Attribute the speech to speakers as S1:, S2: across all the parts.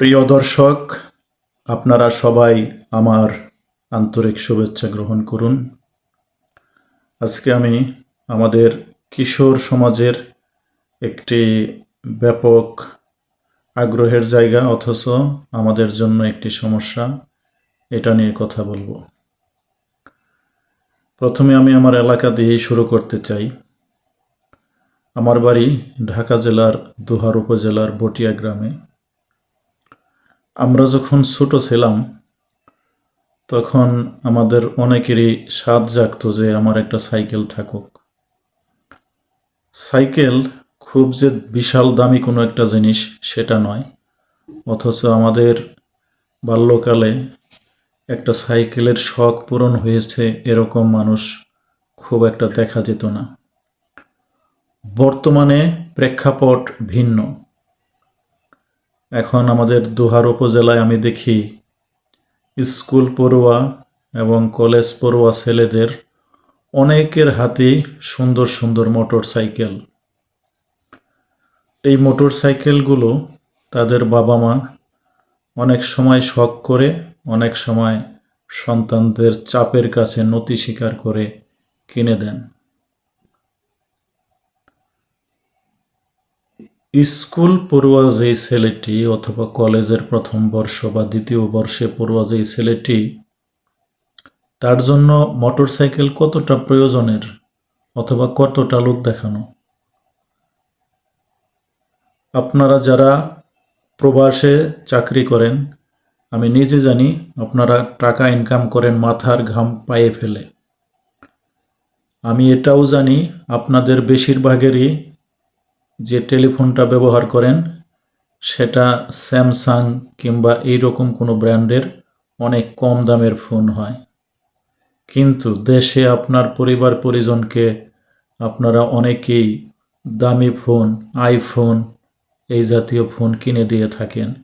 S1: প্রিয় দর্শক, আপনারা সবাই আমার আন্তরিক শুভেচ্ছা গ্রহণ করুন। আজকে আমি আমাদের কিশোর সমাজের একটি ব্যাপক আগ্রহের জায়গা, অথচ আমাদের জন্য একটি সমস্যা, এটা নিয়ে কথা বলব। প্রথমে আমি আমার এলাকা দিয়েই শুরু করতে চাই। আমার বাড়ি ঢাকা জেলার দুহার উপজেলার বটিয়া গ্রামে। আমরা যখন ছোট ছিলাম, তখন আমাদের অনেকেরই স্বাদ জাগত যে আমার একটা সাইকেল থাকুক। সাইকেল খুব যে বিশাল দামি কোনো একটা জিনিস সেটা নয়, অথচ আমাদের বাল্যকালে একটা সাইকেলের শখ পূরণ হয়েছে এরকম মানুষ খুব একটা দেখা যেত না। বর্তমানে প্রেক্ষাপট ভিন্ন। এখন আমাদের দুহার উপজেলায় আমি দেখি স্কুল পড়ুয়া এবং কলেজ পড়ুয়া ছেলেদের অনেকের হাতেই সুন্দর সুন্দর মোটর সাইকেল এই মোটর সাইকেলগুলো তাদের বাবা মা অনেক সময় শখ করে, অনেক সময় সন্তানদের চাপের কাছে নতি স্বীকার করে কিনে দেন। স্কুল পড়ুয়া যেই ছেলেটি অথবা কলেজের প্রথম বর্ষ বা দ্বিতীয় বর্ষে পড়ুয়া যেই ছেলেটি, তার জন্য মোটরসাইকেল কতটা প্রয়োজনের অথবা কতটা লোক দেখানো? আপনারা যারা প্রবাসে চাকরি করেন, আমি নিজে জানি আপনারা টাকা ইনকাম করেন মাথার ঘাম পায়ে ফেলে। আমি এটাও জানি আপনাদের বেশিরভাগেরই যে টেলিফোনটা ব্যবহার করেন, সেটা স্যামসাং কিংবা এইরকম কোনো ব্র্যান্ডের অনেক কম দামের ফোন হয়। কিন্তু দেশে আপনার পরিবার পরিজনকে আপনারা অনেকেই দামি ফোন, আইফোন এই জাতীয় ফোন কিনে দিয়ে থাকেন।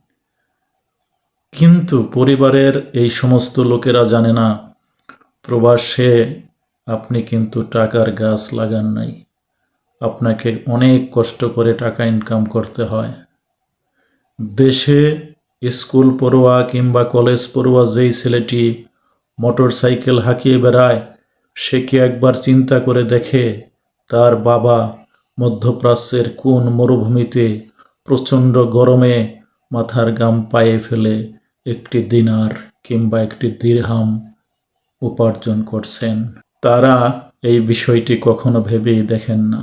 S1: কিন্তু পরিবারের এই সমস্ত লোকেরা জানে না, প্রবাসে আপনি কিন্তু টাকার গাছ লাগান নাই। আপনাকে অনেক কষ্ট করে টাকা ইনকাম করতে হয়। দেশে স্কুল পড়ুয়া কিংবা কলেজ পড়ুয়া যেই ছেলেটি মোটর সাইকেল হাঁকিয়ে বেড়ায়, সে কি একবার চিন্তা করে দেখে তার বাবা মধ্যপ্রাচ্যের কোন মরুভূমিতে প্রচণ্ড গরমে মাথার গাম পায়ে ফেলে একটি দিনার কিংবা একটি দিরহাম উপার্জন করছেন? তারা এই বিষয়টি কখনো ভেবেই দেখেন না।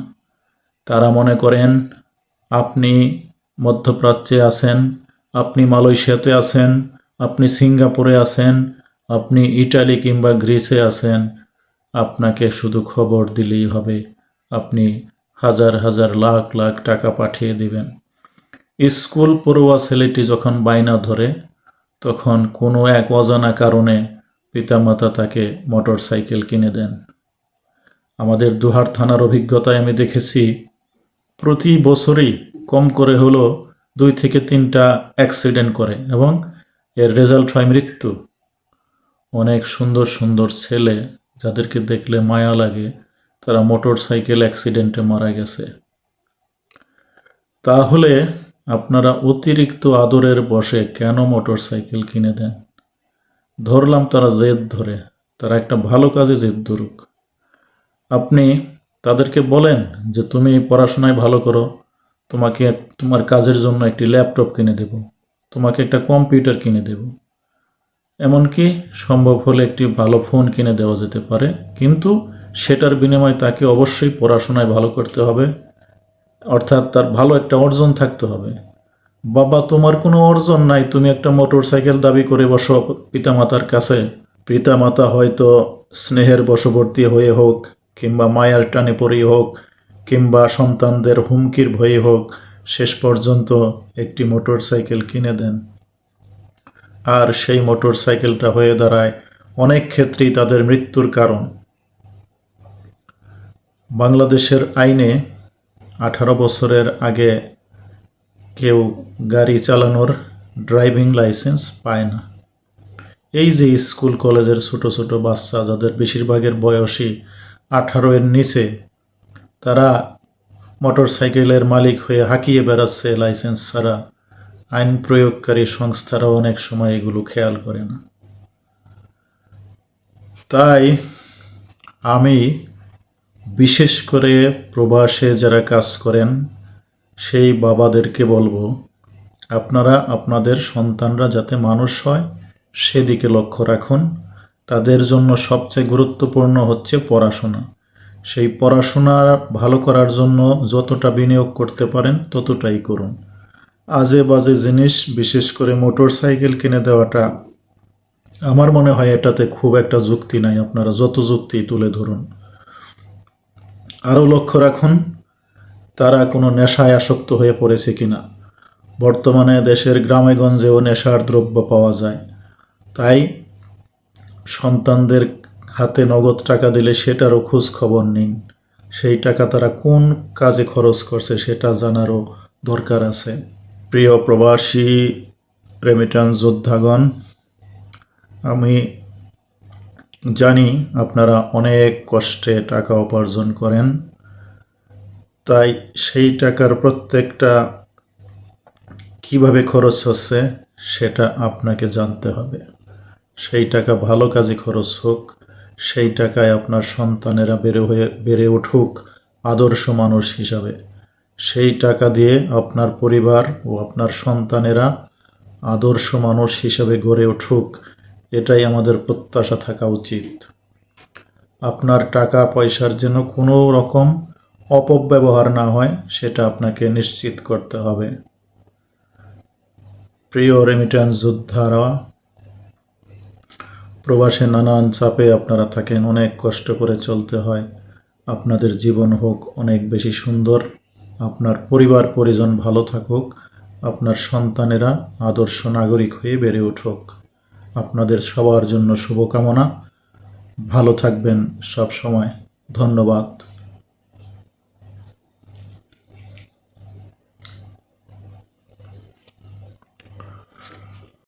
S1: তারা মনে করেন, আপনি মধ্যপ্রাচ্যে আছেন, আপনি মালয়েশিয়াতে আছেন, আপনি সিঙ্গাপুরে আছেন, আপনি ইটালি কিংবা গ্রিসে আছেন। আপনাকে শুধু খবর দিলেই হবে, আপনি হাজার হাজার লাখ লাখ টাকা পাঠিয়ে দিবেন। স্কুল পড়ুয়া ছেলেটি যখন বাইনা ধরে, তখন কোনো এক অজানা কারণে পিতামাতা তাকে মোটর সাইকেল কিনে দেন। আমাদের দুহার থানার অভিজ্ঞতায় আমি দেখেছি প্রতি বছরই কম করে হলো দুই থেকে তিনটা অ্যাক্সিডেন্ট করে এবং এর রেজাল্ট হয় মৃত্যু। অনেক সুন্দর সুন্দর ছেলে যাদেরকে দেখলে মায়া লাগে, তারা মোটর সাইকেল অ্যাক্সিডেন্টে মারা গেছে। তাহলে আপনারা অতিরিক্ত আদরের বসে কেন মোটর সাইকেল কিনে দেন? ধরলাম তারা জেদ ধরে, তারা একটা ভালো কাজে জেদ ধরুক। আপনি তাদেরকে বলেন যে, তুমি পড়াশোনায় ভালো করো। তোমাকে, তোমার কাজের জন্য একটি ল্যাপটপ কিনে দেব। তোমাকে একটা কম্পিউটার কিনে দেব। এমনকি সম্ভব হলে একটি ভালো ফোন কিনে দেওয়া যেতে পারে। কিন্তু সেটার বিনিময়ে তাকে অবশ্যই পড়াশোনায় ভালো করতে হবে। অর্থাৎ তার ভালো একটা অর্জন থাকতে হবে। বাবা, তোমার কোনো অর্জন নাই। তুমি একটা মোটর সাইকেল দাবি করে বসো পিতামাতার কাছে। পিতামাতা হয়তো স্নেহের বশবর্তী হয়ে হোক কিংবা মায়ার টানে পড়েই হোক, কিংবা সন্তানদের হুমকির ভয়ে হোক, শেষ পর্যন্ত একটি মোটর সাইকেল কিনে দেন। আর সেই মোটর সাইকেলটা হয়ে দাঁড়ায় অনেক ক্ষেত্রেই তাদের মৃত্যুর কারণ। বাংলাদেশের আইনে আঠারো বছরের আগে কেউ গাড়ি চালানোর ড্রাইভিং লাইসেন্স পায় না। এই যে স্কুল, কলেজের ছোট ছোট বাচ্চা, যাদের বেশিরভাগের বয়সী আঠারো এর নিচে। তারা মোটর সাইকেলের মালিক হয়ে হাঁকিয়ে বেড়াচ্ছে লাইসেন্স ছাড়া। আইন প্রয়োগকারী সংস্থারাও অনেক সময় এগুলো খেয়াল করে না। তাই আমি বিশেষ করে প্রবাসে যারা কাজ করেন, সেই বাবাদেরকে বলব, আপনারা আপনাদের সন্তানরা যাতে মানুষ হয়, সেদিকে লক্ষ্য রাখুন। তাদের জন্য সবচেয়ে গুরুত্বপূর্ণ হচ্ছে পড়াশোনা। সেই পড়াশোনা ভালো করার জন্য যতটা বিনিয়োগ করতে পারেন ততটাই করুন। আজে বাজে জিনিস, বিশেষ করে মোটর সাইকেল কিনে দেওয়াটা, আমার মনে হয় এটাতে খুব একটা যুক্তি নাই। আপনারা যত যুক্তি তুলে ধরুন। আরও লক্ষ্য রাখুন, তারা কোনো নেশায় আসক্ত হয়ে পড়েছে কিনা। বর্তমানে দেশের গ্রামেগঞ্জেও নেশার দ্রব্য পাওয়া যায়। তাই সন্তানদের হাতে নগদ টাকা দিলে সেটারও খোঁজ খবর নিন। সেই টাকা তারা কোন কাজে খরচ করছে সেটা জানারও দরকার আছে। প্রিয় প্রবাসী রেমিটান্স যোদ্ধাগণ, আমি জানি আপনারা অনেক কষ্টে টাকা উপার্জন করেন। তাই সেই টাকার প্রত্যেকটা কীভাবে খরচ হচ্ছে সেটা আপনাকে জানতে হবে। সেই টাকা ভালো কাজে খরচ হোক, সেই টাকায় আপনার সন্তানেরা বেড়ে হয়ে, বেড়ে উঠুক আদর্শ মানুষ হিসাবে। সেই টাকা দিয়ে আপনার পরিবার ও আপনার সন্তানেরা আদর্শ মানুষ হিসাবে গড়ে উঠুক, এটাই আমাদের প্রত্যাশা থাকা উচিত। আপনার টাকা পয়সার যেন কোনো রকম অপব্যবহার না হয়, সেটা আপনাকে নিশ্চিত করতে হবে। প্রিয় রেমিটেন্স যোদ্ধারা প্রবাসে নানান চাপে আপনারা থাকেন, অনেক কষ্ট করে চলতে হয়। আপনাদের জীবন হোক অনেক বেশি সুন্দর। আপনার পরিবার, পরিজন ভালো থাকুক। আপনার সন্তানেরা আদর্শ নাগরিক হয়ে বেড়ে উঠুক। আপনাদের সবার জন্য শুভকামনা। ভালো থাকবেন সব সময় ধন্যবাদ।